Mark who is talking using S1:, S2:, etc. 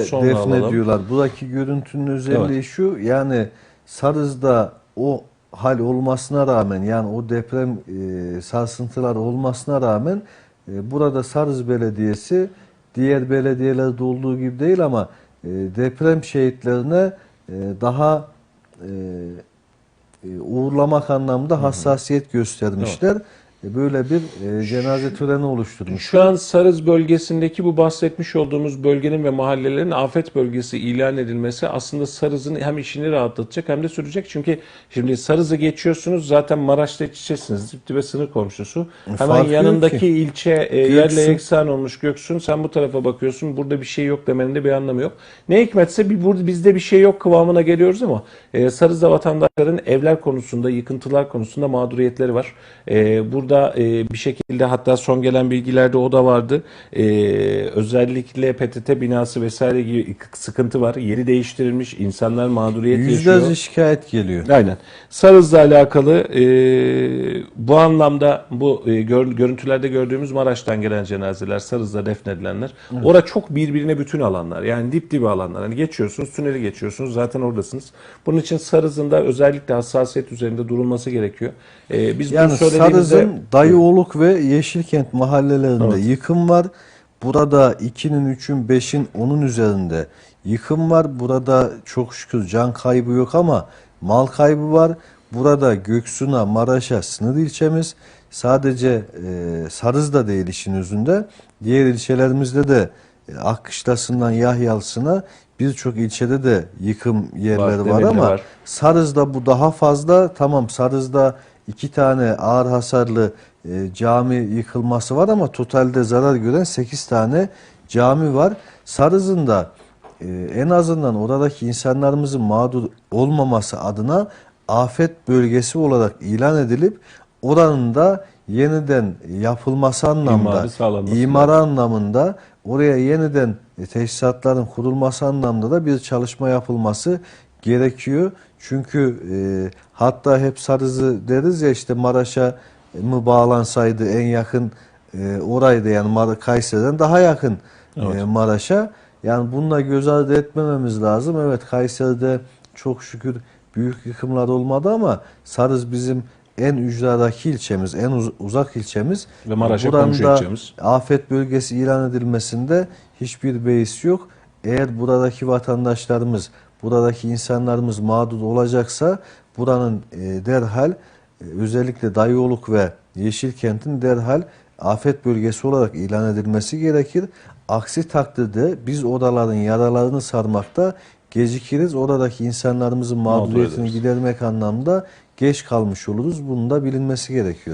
S1: sonra
S2: defne
S1: alalım.
S2: diyorlar. Buradaki görüntünün özelliği şu yani Sarız'da o hal olmasına rağmen yani o deprem e, sarsıntılar olmasına rağmen e, burada Sarız Belediyesi diğer belediyelerde olduğu gibi değil ama e, deprem şehitlerine e, daha e, e, uğurlamak anlamda hassasiyet göstermişler. E, Böyle bir e, cenaze töreni oluşturmuş.
S1: Şu an Sarız bölgesindeki bu bahsetmiş olduğumuz bölgenin ve mahallelerin afet bölgesi ilan edilmesi aslında Sarız'ın hem işini rahatlatacak hem de sürecek. Çünkü şimdi Sarız'ı geçiyorsunuz zaten Maraş'ta iç içesiniz. Dip dibe sınır komşusu. Hemen
S2: farkı yok
S1: yanındaki
S2: ki.
S1: ilçe e, yerle
S2: Göksun.
S1: eksan olmuş Göksun. Sen bu tarafa bakıyorsun. Burada bir şey yok demenin de bir anlamı yok. Ne hikmetse bir, burada bizde bir şey yok kıvamına geliyoruz ama e, Sarız'da vatandaşların evler konusunda, yıkıntılar konusunda mağduriyetleri var. E, burada e, bir şekilde hatta son gelen bilgilerde o da vardı. E, özellikle PTT binası vesaire gibi sıkıntı var. Yeri değiştirilmiş, insanlar mağduriyet yaşıyor.
S2: Yüzlerce şikayet geliyor.
S1: Aynen. Sarız'la alakalı e, bu anlamda bu e, gör- görüntülerde gördüğümüz Maraş'tan gelen cenazeler, Sarız'da defnedilenler. Ora çok birbirine bütün alanlar. Yani dip dibe alanlar. Hani geçiyorsunuz, tüneli geçiyorsunuz. Zaten oradasınız. Bunun için Sarız'ın da özellikle hassasiyet üzerinde durulması gerekiyor. E, biz
S2: Yani
S1: bunu söylediğimizde
S2: Sarız'ın Dayıoluk ve Yeşilkent mahallelerinde yıkım var. Burada 2'nin, 3'ün, 5'in, 10'un üzerinde yıkım var. Burada çok şükür can kaybı yok ama mal kaybı var. Burada Göksu'na, Maraş'a sınır ilçemiz. Sadece e, Sarız da değil işin özünde. Diğer ilçelerimizde de e, Akkışlası'ndan Yahyalısı'na birçok ilçede de yıkım yerleri var,
S1: Denizli
S2: ama
S1: var.
S2: Sarız'da bu daha fazla. Tamam Sarız'da iki tane ağır hasarlı e, cami yıkılması var ama totalde zarar gören 8 tane cami var. Sarız'ın da e, en azından oradaki insanlarımızın mağdur olmaması adına afet bölgesi olarak ilan edilip oranın da yeniden yapılması anlamda,
S1: imarı
S2: anlamında oraya yeniden e, tesisatların kurulması anlamda da bir çalışma yapılması gerekiyor. Çünkü e, hatta hep Sarızı deriz ya işte Maraş'a mı bağlansaydı en yakın e, oraydı yani Mar Kayseri'den daha yakın e, Maraş'a. Yani bununla göz ardı etmememiz lazım. Evet Kayseri'de çok şükür büyük yıkımlar olmadı ama Sarız bizim en ücradaki ilçemiz, en uz- uzak ilçemiz.
S1: Ve Maraş'a komşu ilçemiz.
S2: afet bölgesi ilan edilmesinde hiçbir beis yok. Eğer buradaki vatandaşlarımız, buradaki insanlarımız mağdur olacaksa buranın e, derhal e, özellikle Dayıoluk ve Yeşilkent'in derhal afet bölgesi olarak ilan edilmesi gerekir. Aksi takdirde biz oraların yaralarını sarmakta gecikiriz. Oradaki insanlarımızın
S1: Mağdur
S2: mağduriyetini gidermek anlamda geç kalmış oluruz. Bunun da bilinmesi gerekiyor.